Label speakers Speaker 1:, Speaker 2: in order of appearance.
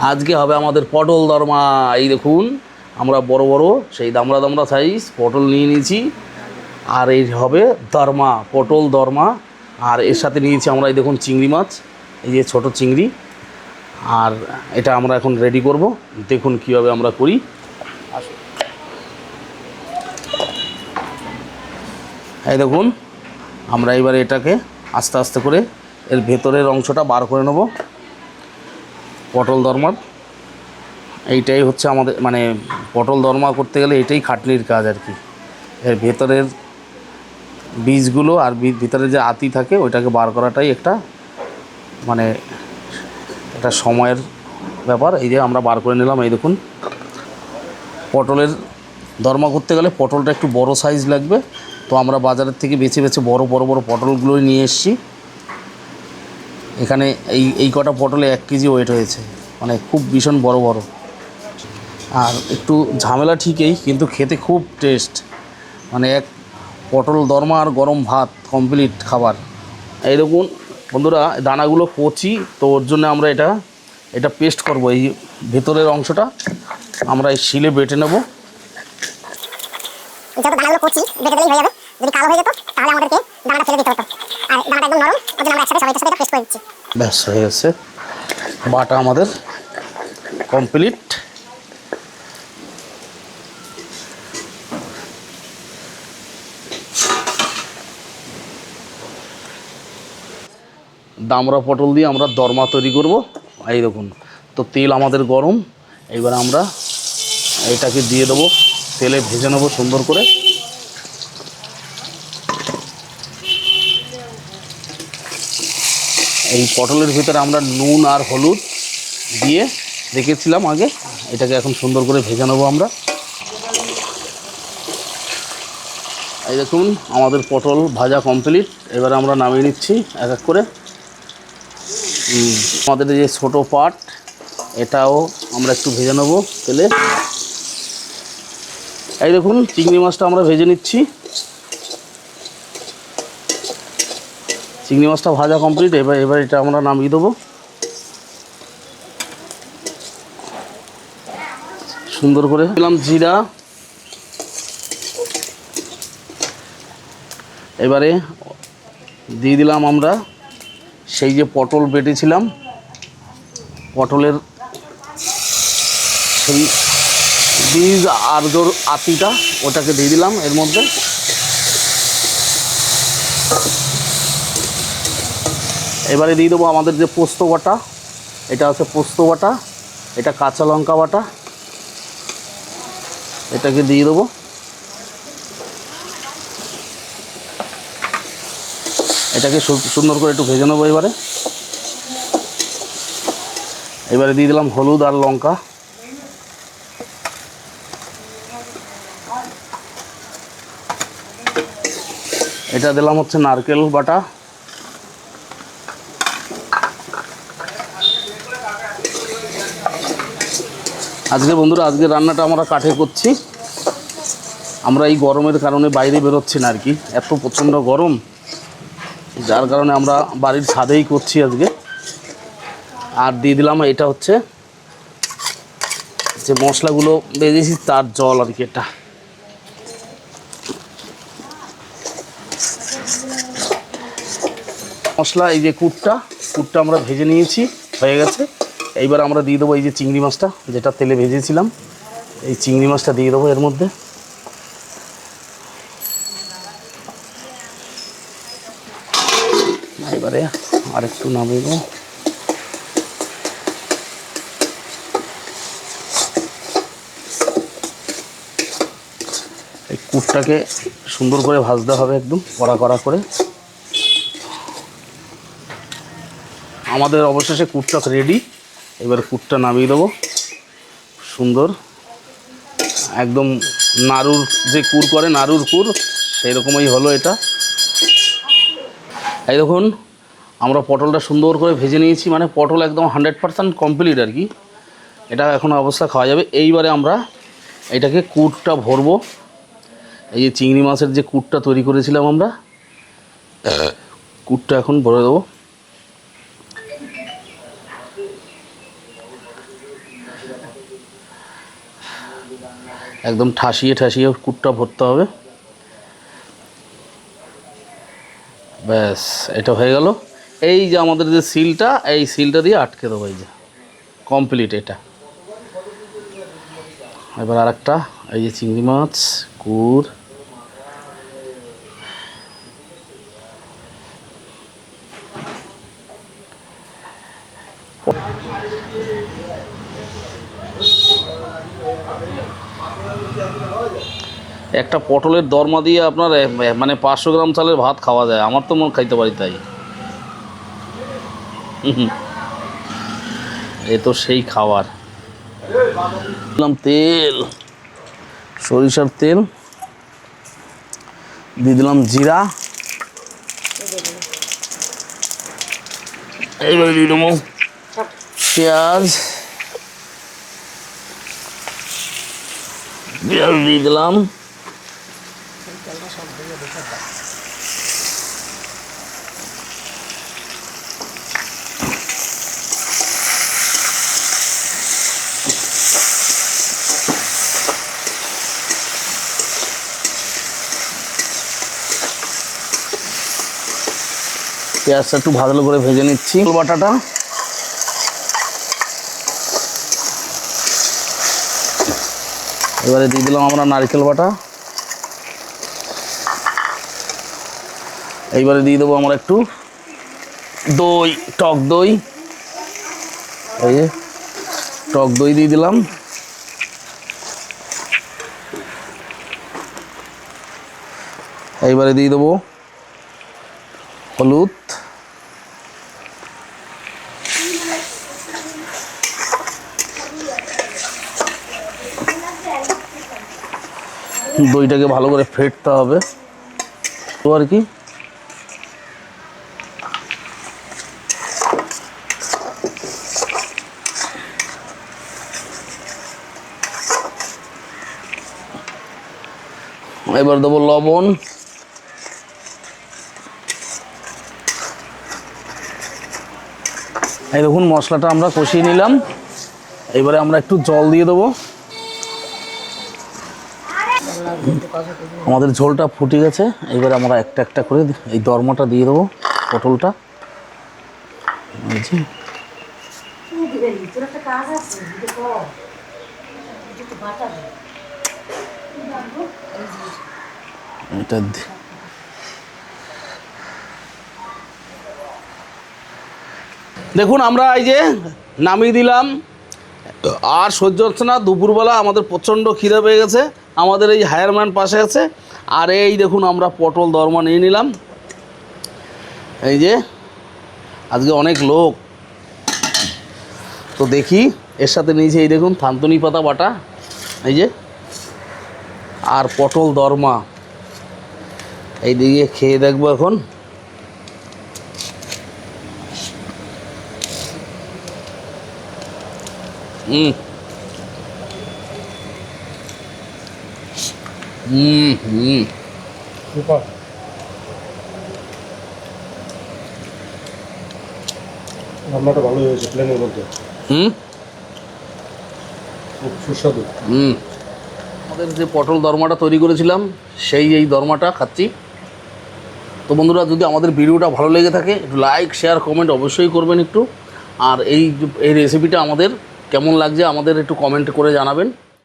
Speaker 1: আজকে হবে আমাদের পটল দরমা। এই দেখুন, আমরা বড় বড় সেই দামড়া দামড়া সাইজ পটল নিয়ে নিয়েছি। আর এই হবে দরমা, পটল দরমা। আর এর সাথে নিয়েছি আমরা এই দেখুন চিংড়ি মাছ, এই যে ছোট চিংড়ি। আর এটা আমরা এখন রেডি করব। দেখুন কীভাবে আমরা করি। এই দেখুন, আমরা এবারে এটাকে আস্তে আস্তে করে এর ভেতরের অংশটা বার করে নেব। পটল দরমার। এইটাই হচ্ছে আমাদের মানে পটল দরমা করতে গেলে এটাই খাটনির কাজ আর কি। এর ভেতরের বীজগুলো আর ভিতরে যে আতি থাকে, ওইটাকে বার করাটাই একটা মানে একটা সময়ের ব্যাপার। এই যে আমরা বার করে নিলাম, এই দেখুন। পটলের দরমা করতে গেলে পটলটা একটু বড় সাইজ লাগবে। তো আমরা বাজারের থেকে বেছে বেছে বড় বড় বড় পটলগুলোই নিয়ে এসেছি। এখানে এই এই কটা পটলে এক কেজি ওয়েট হয়েছে। মানে খুব ভীষণ বড় বড়। আর একটু ঝামেলা ঠিকই, কিন্তু খেতে খুব টেস্ট মানে এক পটল দরমা আর গরম ভাত কমপ্লিট খাবার। এই দেখুন, বন্ধুরা, দানাগুলো কচি তো ওর জন্য আমরা এটা এটা পেস্ট করব। এই ভেতরের অংশটা আমরা এই শিলে বেটে নেব।
Speaker 2: যদি কালো হয়ে যেত, তাহলে আমাদেরকে দানাটা ফেলে দিতে হতো। আর নরম ওই জন্য আমরা একসাথে সবাইটার সাথে এটা করে দিচ্ছি।
Speaker 1: ব্যাস, হয়ে গেছে। বাটা আমাদের কমপ্লিট দামরা পটল দিয়ে আমরা দরমা তৈরি করব। এই দেখুন, তো তেল আমাদের গরম। এইবার আমরা এটাকে দিয়ে দেবো, তেলে ভেজে নেব সুন্দর করে। এই পটলের ভিতরে আমরা নুন আর হলুদ দিয়ে রেখেছিলাম আগে। এটাকে এখন সুন্দর করে ভেজে নেব আমরা। এই দেখুন, আমাদের পটল ভাজা কমপ্লিট এবারে আমরা নামিয়ে নিচ্ছি এক এক করে। আমাদের যে ছোটো পাট, এটাও আমরা একটু ভেজে নেব তেলে। এই দেখুন, চিংড়ি মাছটা আমরা ভেজে নিচ্ছি। চিংড়ি মাছটা ভাজা কমপ্লিট এবার এবার এটা আমরা নামিয়ে দেবো। সুন্দর করে দিলাম জিরা। এবারে দিয়ে দিলাম আমরা সেই যে পটল বেটেছিলাম। পটলের সেই বীজ আর্দর আতিটা, ওটাকে দিয়ে দিলাম এর মধ্যে। এবারে দিয়ে দেবো আমাদের যে পোস্ত বাটা, এটা হচ্ছে পোস্ত বাটা, এটা কাঁচা লঙ্কা বাটা, এটাকে দিয়ে দেবো। এটাকে সুন্দর করে একটু ভেজে নেব এবারে। এবারে দিয়ে দিলাম হলুদ আর লঙ্কা। এটা দিলাম হচ্ছে নারকেল বাটা। আজকে বন্ধুরা, আজকে রান্নাটা আমরা কাঠে করছি। আমরা এই গরমের কারণে বাইরে বেরোচ্ছি না আর কি। এত প্রচণ্ড গরম, যার কারণে আমরা বাড়ির ছাদেই করছি আজকে। আর দিয়ে দিলাম, এটা হচ্ছে যে মশলাগুলো বেজেছি, তার জল আর কি এটা। মশলা, এই যে কুটটা কুটটা আমরা ভেজে নিয়েছি, হয়ে গেছে। এইবার আমরা দিয়ে দেবো এই যে চিংড়ি মাছটা, যেটা তেলে ভেজেছিলাম। এই চিংড়ি মাছটা দিয়ে দেবো এর মধ্যে। এবারে আরেকটু নামিয়ে দেবো এই কুটটাকে সুন্দর করে ভাজতে হবে একদম, কড়া কড়া করে। আমাদের অবশেষে কুটটা রেডি এবার কুটটা নামিয়ে দেবো। সুন্দর। একদম নাড়ুর যে কুর করে, নাড়ুর কুর সেই রকমই হলো এটা। এই দেখুন, আমরা পটলটা সুন্দর করে ভেজে নিয়েছি মানে পটল একদম হান্ড্রেড পার্সেন্ট কমপ্লিট আর কি। এটা এখন অবস্থা খাওয়া যাবে। এইবারে আমরা এটাকে কুটটা ভরবো। এই যে চিংড়ি মাছের যে কুটটা তৈরি করেছিলাম আমরা, কুটটা এখন ভরে দেবো। একদম ঠাসিয়ে ঠাসিয়ে কুটটা ভরতে হবে। ব্যাস, এটা হয়ে গেল। এই যে আমাদের যে সিলটা, এই সিলটা দিয়ে আটকে দেবো এই যে। কমপ্লিট এটা। এবার আর একটা এই যে চিংড়ি মাছ কুর একটা পটলের দরমা দিয়ে আপনার মানে পাঁচশো গ্রাম চালের ভাত খাওয়া যায়। আমার তো মন খাইতে পারি তাই। এ তো সেই খাবার। দিলাম তেল সরিষার তেল দিয়ে দিলাম জিরা। এইবারে দিয়ে দেবো পেঁয়াজ। পেঁয়াজ দিয়ে দিলাম পেঁয়াজটা একটু ভালো করে ভেজে নিচ্ছি। বাটাটা। এবারে দিয়ে দিলাম আমরা নারকেল বাটা। এইবারে দিয়ে দেবো আমরা একটু দই, টক দই। এই যে, টক দই দিয়ে দিলাম। এইবারে দিয়ে দেবো হলুদ। দইটাকে ভালো করে ফেটতে হবে। তো আর কি? এবার দেবো লবণ। এই দেখুন, মশলাটা আমরা কষিয়ে নিলাম। এবারে আমরা একটু জল দিয়ে দেবো। আমাদের ঝোলটা ফুটে গেছে। এবারে আমরা একটা একটা করে এই দরমাটা দিয়ে দেবো, পটলটা। এটা দেখুন, আমরা এই যে নামিয়ে দিলাম। আর সহ্য হচ্ছে না, দুপুরবেলা আমাদের প্রচণ্ড খিদে পেয়ে গেছে। আমাদের এই হায়ারম্যান পাশে আছে। আর এই দেখুন আমরা পটল দরমা নিয়ে নিলাম। এই যে, আজকে অনেক লোক। তো দেখি, এর সাথে নিয়েছি এই দেখুন থানতনি পাতা বাটা। এই যে, আর পটল দরমা। এই দিকে খেয়ে দেখব এখন। হুম। হুম হুম।
Speaker 3: সুপার। রান্নাটা ভালো হয়েছে প্লেনের মধ্যে।
Speaker 1: হুম?
Speaker 3: খুব সুস্বাদু।
Speaker 1: হুম। আমাদের যে পটল দরমাটা তৈরি করেছিলাম সেই এই দরমাটা খাচ্ছি। তো বন্ধুরা যদি আমাদের ভিডিওটা ভালো লেগে থাকে একটু লাইক শেয়ার কমেন্ট অবশ্যই করবেন একটু। আর এই এই রেসিপিটা আমাদের কেমন লাগছে আমাদের একটু কমেন্ট করে জানাবেন।